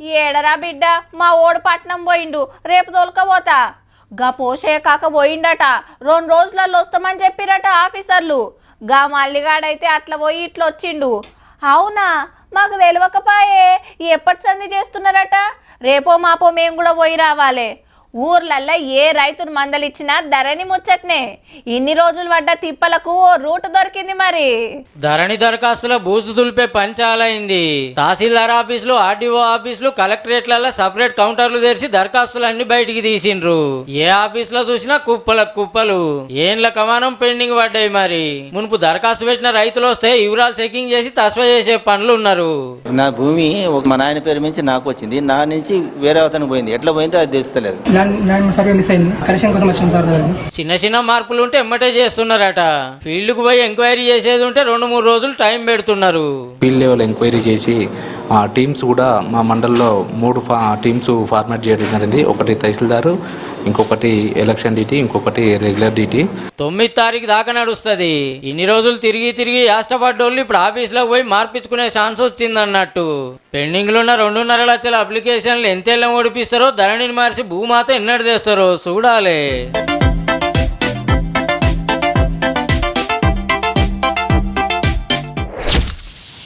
ఏడరా బిడ్డ మా ఓడు పట్నం పోయిండు రేపు తోలుకపోతా. గా పోషే కాక పోయిండట రెండు రోజులలో వస్తామని చెప్పిరట ఆఫీసర్లు. గా మల్లిగాడైతే అట్లా పోయి ఇట్లా వచ్చిండు. అవునా? మాకు తెలియకపాయే ఎప్పటి సంధి చేస్తున్నారట? రేపో మాపో మేము కూడా పోయి రావాలి. ఊర్లల్లో ఏ రైతును మందలిచ్చినా ధరని ముచ్చట్నే. ఇన్ని రోజులు పడ్డ తిప్పలకు ఓ రూట్ దొరికింది మరి. ధరణి దరఖాస్తుల బూజు దులిపే పని చాలా అయింది తహసీల్దార్ ఆఫీసులు ఆర్డీఓ ఆఫీసులు కలెక్టరేట్లలో సపరేట్ కౌంటర్లు తెరిచి దరఖాస్తులు అన్ని బయటికి తీసిండ్రు. ఏ ఆఫీస్లో చూసినా కుప్పల కుప్పలు. ఏండ్ల కమానం పెండింగ్ పడ్డాయి మరి. మునుపు దరఖాస్తు పెట్టిన రైతులు వస్తే వివరాలు చెకింగ్ చేసి తస్వ చేసే పనులు ఉన్నారు. నా భూమి ఒక మా నాయన పేరు నుంచి నాకు వచ్చింది. నా నుంచి వేరే అతనికి పోయింది. ఎట్లా పోయిందో అది తెలుస్తలేదు. కరెక్షన్ కోసం వచ్చిన. చిన్న చిన్న మార్పులు ఉంటే ఎమ్మటే చేస్తున్నారట. ఫీల్డ్కు పోయి ఎంక్వైరీ చేసేది ఉంటే రెండు మూడు రోజులు టైం పెడుతున్నారు. ఫీల్డ్ లెవెల్ ఎంక్వైరీ చేసి ఆ టీమ్స్ కూడా మా మండల్లో మూడు ఫా టీమ్స్ ఫార్మాట్ చేయడం జరిగింది. ఒకటి తహసీల్దారు ఇంకొకటి ఎలక్షన్ డ్యూటీ ఇంకొకటి రెగ్యులర్ డ్యూటీ తొమ్మిది తారీఖు దాకా నడుస్తుంది. ఇన్ని రోజులు తిరిగి తిరిగి యాష్టపడ్డోళ్ళు ఇప్పుడు ఆఫీస్లోకి పోయి మార్పించుకునే ఛాన్స్ వచ్చింది అన్నట్టు పెండింగ్లో ఉన్న రెండున్నర లక్షల అప్లికేషన్లు ఎంతేళ్ళం ఓడిపిస్తారో ధరణిని మార్చి భూమాత ఎన్నడు చేస్తారు చూడాలి.